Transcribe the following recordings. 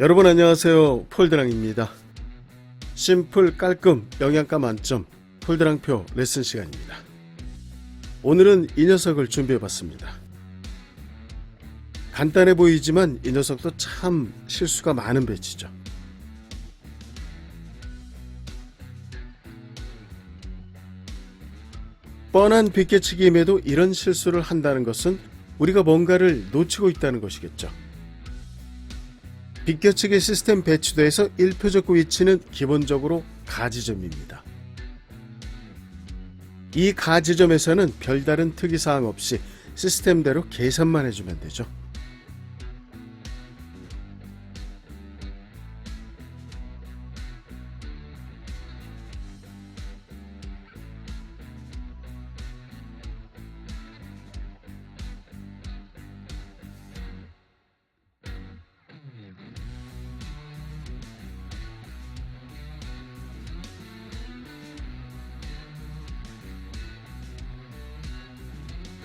여러분 안녕하세요. 폴드랑입니다. 심플 깔끔 영양가 만점 폴드랑표 레슨 시간입니다. 오늘은 이 녀석을 준비해 봤습니다. 간단해 보이지만 이 녀석도 참 실수가 많은 배치죠. 뻔한 빗개치기임에도 이런 실수를 한다는 것은 우리가 뭔가를 놓치고 있다는 것이겠죠 빗겨치기 시스템 배치도에서 1표적구 위치는 기본적으로 가지점입니다. 이 가지점에서는 별다른 특이사항 없이 시스템대로 계산만 해주면 되죠.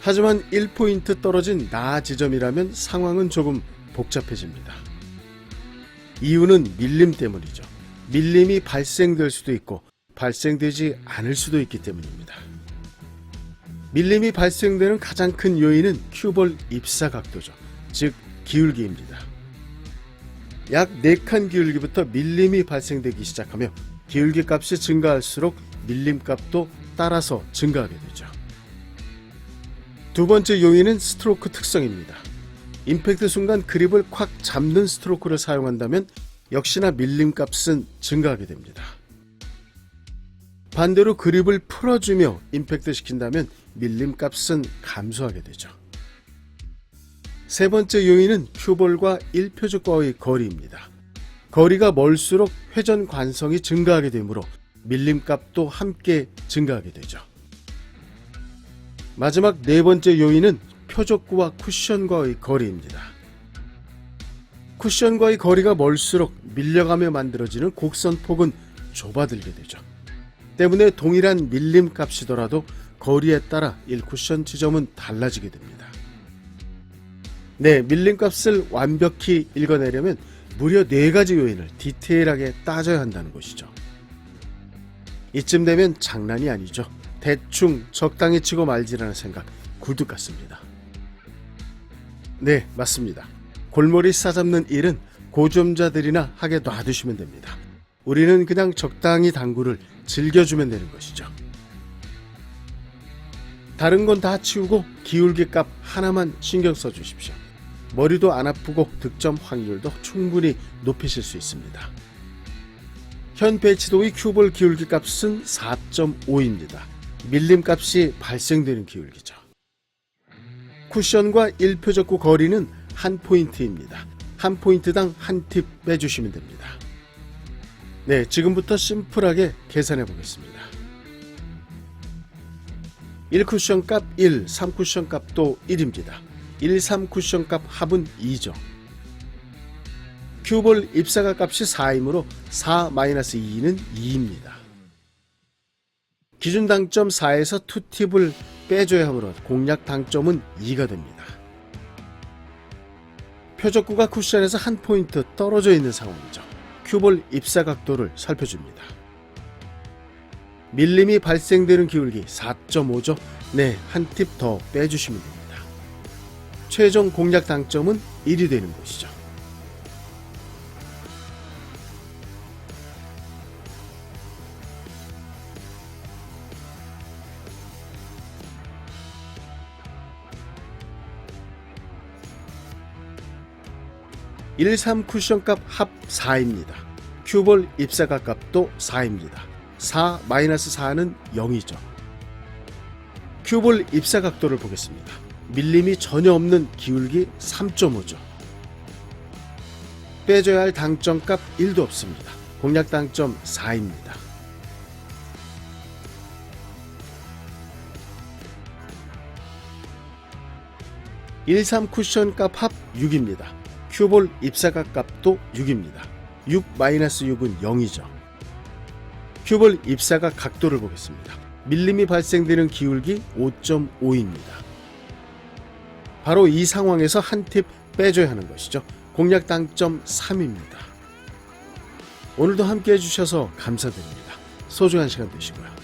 하지만 1포인트 떨어진 나 지점이라면 상황은 조금 복잡해집니다. 이유는 밀림 때문이죠. 밀림이 발생될 수도 있고 발생되지 않을 수도 있기 때문입니다. 밀림이 발생되는 가장 큰 요인은 큐볼 입사 각도죠. 즉 기울기입니다. 약 4칸 기울기부터 밀림이 발생되기 시작하며 기울기 값이 증가할수록 밀림 값도 따라서 증가하게 되죠. 두 번째 요인은 스트로크 특성입니다. 임팩트 순간 그립을 콱 잡는 스트로크를 사용한다면 역시나 밀림 값은 증가하게 됩니다. 반대로 그립을 풀어주며 임팩트 시킨다면 밀림 값은 감소하게 되죠. 세 번째 요인은 큐볼과 1표적과의 거리입니다. 거리가 멀수록 회전 관성이 증가하게 되므로 밀림 값도 함께 증가하게 되죠. 마지막 네 번째 요인은 표적구와 쿠션과의 거리입니다. 쿠션과의 거리가 멀수록 밀려가며 만들어지는 곡선 폭은 좁아들게 되죠. 때문에 동일한 밀림 값이더라도 거리에 따라 1쿠션 지점은 달라지게 됩니다. 네, 밀림 값을 완벽히 읽어내려면 무려 네 가지 요인을 디테일하게 따져야 한다는 것이죠. 이쯤 되면 장난이 아니죠. 대충 적당히 치고 말지라는 생각 굴뚝 같습니다. 네, 맞습니다. 골머리 싸잡는 일은 고점자들이나 하게 놔두시면 됩니다. 우리는 그냥 적당히 당구를 즐겨주면 되는 것이죠. 다른 건 다 치우고 기울기 값 하나만 신경 써 주십시오. 머리도 안 아프고 득점 확률도 충분히 높이실 수 있습니다. 현 배치도의 큐볼 기울기 값은 4.5입니다. 밀림 값이 발생되는 기울기죠. 쿠션과 1표적구 거리는 한 포인트입니다. 한 포인트당 한 팁 빼주시면 됩니다. 네, 지금부터 심플하게 계산해 보겠습니다. 1쿠션 값 1, 3쿠션 값도 1입니다. 1, 3쿠션 값 합은 2죠. 큐볼 입사가 값이 4이므로 4-2는 2입니다. 기준 당점 4에서 2팁을 빼줘야 하므로 공략 당점은 2가 됩니다. 표적구가 쿠션에서 한 포인트 떨어져 있는 상황이죠. 큐볼 입사 각도를 살펴줍니다. 밀림이 발생되는 기울기 4.5죠. 네, 한 팁 더 빼주시면 됩니다. 최종 공략 당점은 1이 되는 것이죠. (13) 쿠션 값 합 4입니다. 큐볼 입사각 값도 4입니다. 4 마이너스 4는 0이죠. 큐볼 입사 각도를 보겠습니다. 밀림이 전혀 없는 기울기 3.5죠. 빼줘야 할 당점값 1도 없습니다. 공략 당점 4입니다. (13) 쿠션 값 합 6입니다. 큐볼 입사각 값도 6입니다. 6 마이너스 6은 0이죠. 큐볼 입사각 각도를 보겠습니다. 밀림이 발생되는 기울기 5.5입니다. 바로 이 상황에서 한 팁 빼줘야 하는 것이죠. 공략 당점 3입니다. 오늘도 함께 해주셔서 감사드립니다. 소중한 시간 되시고요.